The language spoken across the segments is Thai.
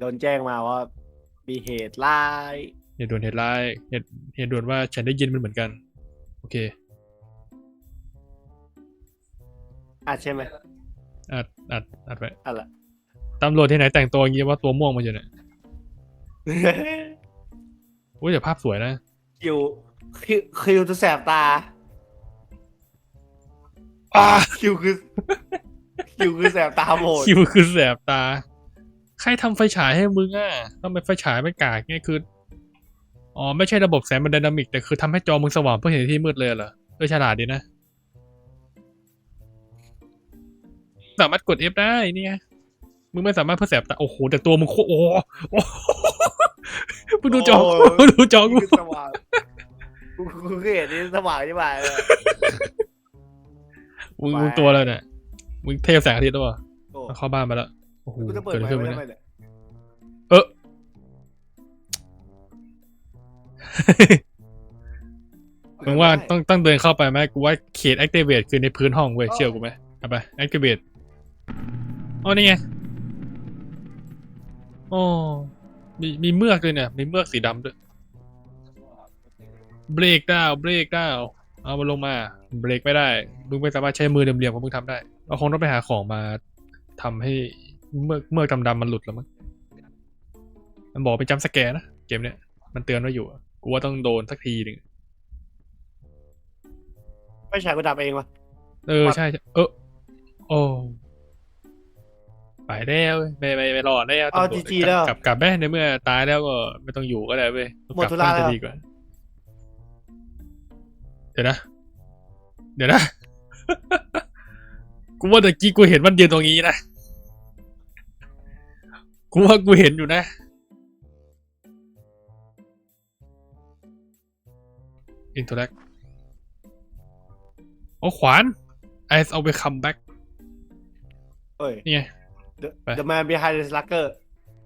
โดนแจ้งมาว่ามีเหตุร้ายเหตุด่วนเหตุร้ายเหตุเหตุด่วนว่าฉันได้ยินมันเหมือนกัน โอเคอะใช่ไหมอัดอัดอัดไว้อะไรตำรวจที่ไหนแต่งตัวอย่างงี้ว่าตัวม่วงมาอยู่เนี่ยอุ้ยแต่ภาพสวยนะคิวคิวคิวจะแสบตาอ่าคิวคือคิวคือแสบตาโหมดคิวคือแสบตาใครทำไฟฉายให้มึงอะทำไมไฟฉายไม่กากเนี่ยคือ อ๋อ ไม่ใช่ระบบแสงมันไดนามิก แต่คือทำให้จอมึงสว่างเพื่อเห็นในที่มืดเลยเหรอเออฉลาดดีนะ สามารถกด F ได้นี่ไงมึงไม่สามารถเพื่อแสบตา โอ้โห แต่ตัวมึงโคโอ้โหโอ้โหมึงดูจอมึงดูจอกูคือสว่างกูกูเคยเห็นนี่สว่างใช่ไหมเลยมึงมึงตัวอะไรเนี่ย มึงเทพแสงอาทิตย์หรือเปล่าโอ้เข้าบ้านมาแล้ว โอ้โหกูจะเปิดเกิดอะไรไฟขึ้นไว้วะทำเนี่ย ไมเนี่ยเออมึงว่าต้องต้องเดินเข้าไปไหมกูว่าเขต activate คือในพื้นห้องเว้ยเชื่อกูไหมเอาไป activate อ๋อนี่ไงโอ้มีมีเมือกด้วยเนี่ย มีเมือกสีดำด้วย เบรกดาวเบรกดาวเอามาลงมา เบรกไม่ได้ มึงไม่สามารถใช้มือเหลี่ยมๆของมึงทำได้ เราคงต้องไปหาของมาทำให้ เมือกเมือกดำๆมันหลุดแล้วมั้งมันบอกเป็นจัมป์สแกร์นะเกมเนี้ยมันเตือนไว้อยู่อะกูว่าต้องโดนสักทีหนึ่งไม่ใช่กูดับเองวะเออใช่ใช่เออโอ้ไปแล้วเว้ยไม่ไม่ไม่รอดแล้วเอาตำรวจจีๆแล้วกลับกลับแม่ในเมื่อตายแล้วก็ไม่ต้องอยู่ก็ได้เว้ยหมดกลับธุระบ้านแล้จะวดีกว่าเดี๋ยวนะ เดี๋ยวนะ กูว่าตะกี้กูเห็นมันยืนตรงนี้นะ กูว่ากูเห็นอยู่นะ อินโทรแลกโอ้ขวาน Ice a w a y come back เอ้ย นี่ไง The ไป The Man Behind the Slugger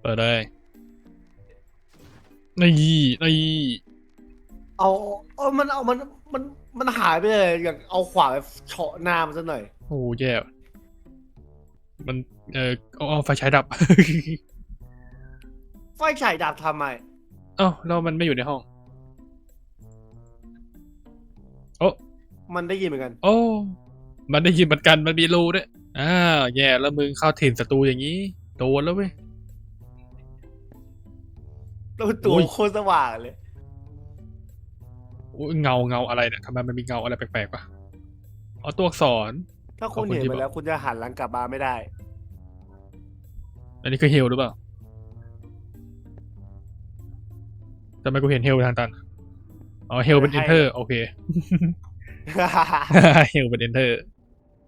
เปิดเลยนี่นี่เอาเอามันเอามันมันมันหายไปเลย อยากเอาขวานไปเฉาะหน้ามันซะหน่อย โอ้แย่ว่ะมัน เออเอาเอาไฟฉายดับ ไฟฉายดับทำไม เอ้าแล้วมันไม่อยู่ในห้องโอ้มันได้ยินเหมือนกัน โอ้ มันได้ยินเหมือนกันมันมีรูด้วยอ้าวแย่แล้วมึงเข้าถิ่นศัตรูอย่างนี้ โดนแล้วเว้ย แล้วตัวโอ้ย โคตรสว่างเลยโอ้ยเงาเงาอะไรเนี่ยทำไมมันมีเงาอะไรแปลกๆวะอ๋อตัวอักษร ถ้าคุณขอบคุณเห็นที่ไปบอกแล้ว คุณจะหันหลังกลับมาไม่ได้ อันนี้คือเฮลหรือเปล่า ทำไมกูเห็นเฮลทางตัน อ๋อเฮลเป็นให้เอนเตอร์โอเค เฮลเป็นเอนเตอร์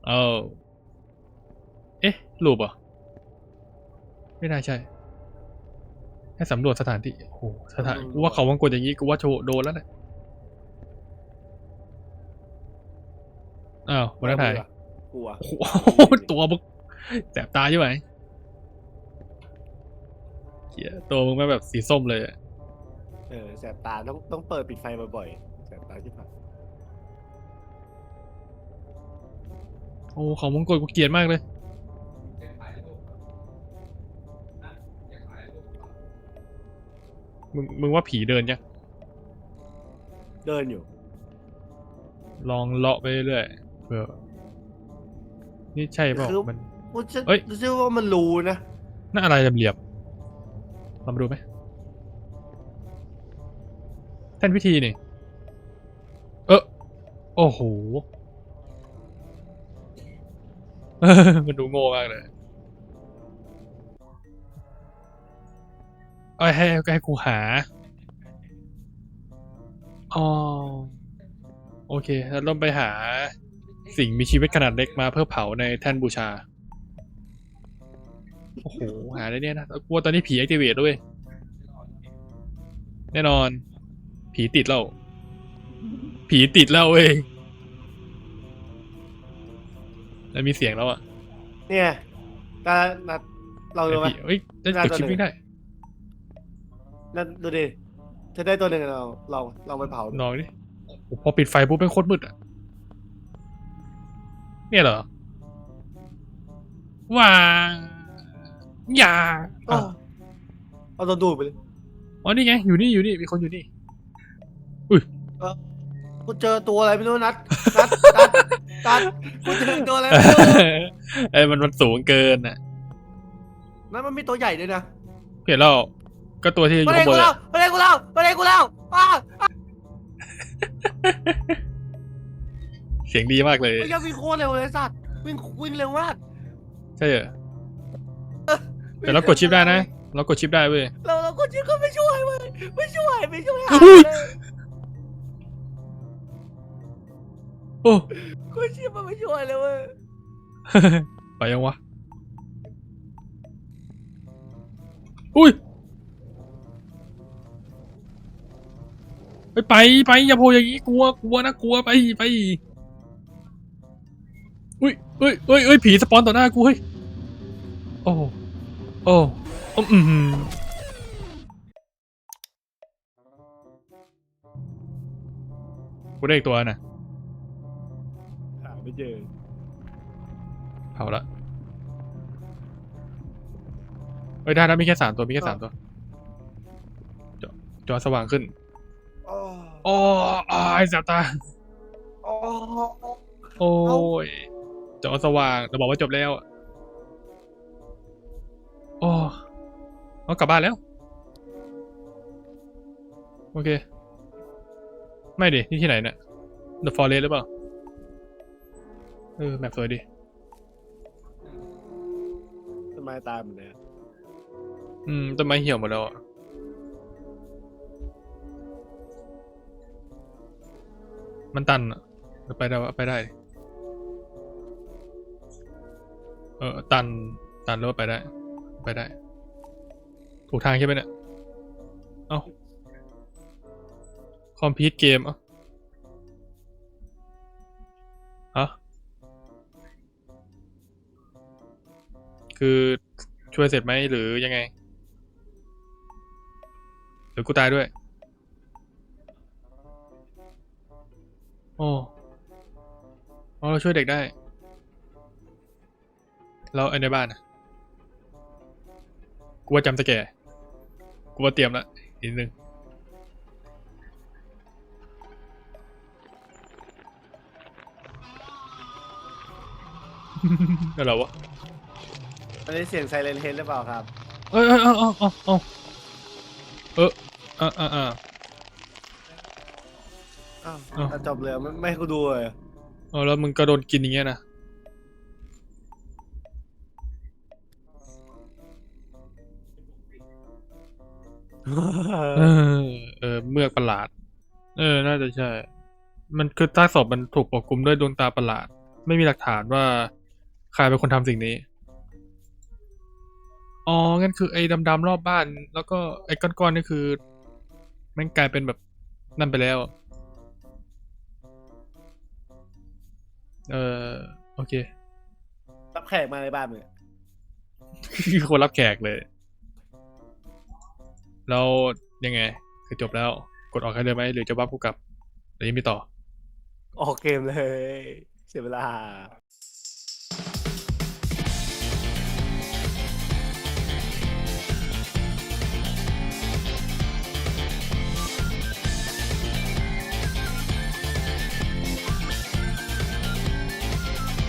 เอ้าเอ๊ะรูปเหรอไม่น่าใช่ให้สำรวจสถานที่โอ้โหสถานกูว่าเขาวังกดอย่างนี้กูว่าโชว์โดนแล้วเนี่ยอ้าววันนั้นถ่ายกลัวโอ้โหตัวมึงแสบตาใช่ไหมเหี้ยตัวมึงไม่แบบสีส้มเลยอะ เออแสบตาต้องต้องเปิดปิดไฟบ่อยๆแสบตาที่ผ่านโอ้ของมงกฎกูเกลียดมากเลย มึงมึงว่าผีเดินยังเดินอยู่ ลองเลาะไปเรื่อยๆเผื่อนี่ใช่เปล่าคือ มัน กูจะเอ้ย รู้สึกว่ามันรู้นะน่าอะไรเหลี่ยมๆเรามาดูไหม แท่นพิธีนี่ เออโอ้โหมันดูโง่มากเลยเอาให้ให้ให้กูหาอ๋อโอเคแล้วต้องไปหาสิ่งมีชีวิตขนาดเล็กมาเพื่อเผาในแท่นบูชา โอ้โห หาได้เนี่ยนะกลัวตอนนี้ผี a c t i v a t e ด้วย แน่นอน ผีติดแล้วผีติดแล้วเว้ยแล้วมีเสียงแล้วอะเนี่ยแต่แต่ลองดูไหมผีเฮ้ยได้น่าเกิดจะคลิปวิ่งได้ นั่นดูดิเธอได้ตัวหนึ่งเราลองลองไปเผาดูนองดิโอ้โหพอปิดไฟปุ๊บเป็นโคตรมืดอะ เนี่ยเหรอว้าอย่าอ้าอะวเอาโดนดูดไปเลย อ๋อ นี่ไง อยู่นี่ อยู่นี่ มีคนอยู่นี่ กูเจอตัวอะไรไม่รู้นัดนัดนัดนัดกูเจอตัวอะไรไม่รู้ไอ้ยมันมันสูงเกินอะนั่นมันมีตัวใหญ่ด้วยนะเห็นแล้วก็ตัวที่อยู่มาเล่ข้านงบกูนแล้อะวมาเล่นกูแล้วมาเล่นกูแล้วอ้าเสียงดีมากเลยไม่ยอมวิ่งโคตรเร็วเลยสัตว์วิ่งวิ่งเร็วมากใช่เหรอแต่เรากดชิปได้นะ เรากดชิปได้เว้ย เราเรากดชิปก็ไม่ช่วยเว้ยไม่ช่วยไม่ช่วยหาอุ้ยเลย โอ้กดชิปมันไม่ช่วยเลยเว้ยไปยังวะ อุ้ยไปไปไปอย่าโผล่อย่างนี้กลัวกลัวนะกลัวไปไปอุ้ยเอ้ยเอ้ยเอ้ยผีสปอนต่อหน้ากูเฮ้ยโอ้โอ้โอ้อืมกูได้อีกตัวน่ะหา ไม่เจอเผาละเอ้ยได้แล้วมีแค่สามตัวมีแค่สามตัวจอจอสว่างขึ้นอ๋อโอ้ยแสบตา อ๋อโอ้ยจอสว่างเราบอกว่าจบแล้วอะโอ้เอากลับบ้านแล้ว โอเค ไม่ดิ นี่ที่ไหนเนี่ย The Forest หรือเปล่าเออแมปสวยดิทำไมตายเหมือนเดิมอืมต้นไม้เหี่ยวหมดแล้วอะมันตันอะเราไปได้วะไปได้ดิเออตันตันแล้วาไปได้ ไปได้ ถูกทางใช่ไหมเนี่ยเอ้าคอมพิวต์เกมเอ้า คือช่วยเสร็จไหมหรือยังไง หรือกูตายด้วย โอ้อ๋อเราช่วยเด็กได้แล้วไอ้ในบ้านนะกูว่าจำสแกร์กูว่าเตรียมละนิดนึงอะไรวะ อันนี้เสียงไซเรนเฮดหรือเปล่าครับเอ้ยเอ้ยเอ้ยเอ้ยเอ้ยเอ้ยเอออ่าอ่าอ่าอ้าวอ้าว จบเลยไม่ไม่ให้กูดูเลยเออแล้วมึงก็โดนกินอย่างเงี้ยนะเออเออเมือกประหลาด เออ น่าจะใช่ มันคือใต้ศพมันถูกปกคลุมด้วยดวงตาประหลาด ไม่มีหลักฐานว่าใครเป็นคนทำสิ่งนี้ อ๋อ งั้นคือไอ้ดำๆรอบบ้าน แล้วก็ไอ้ก้อนๆนี่คือแมันกลายเป็นแบบนั่นไปแล้ว เออโอเค รับแขกมาในบ้านมึงอะคือคนรับแขกเลย แล้วยังไง คือจบแล้ว กดออกให้เลยไหมหรือจะว่าผู้กลับหรือยังมีต่อ ออกเกมเลย เสียเวลา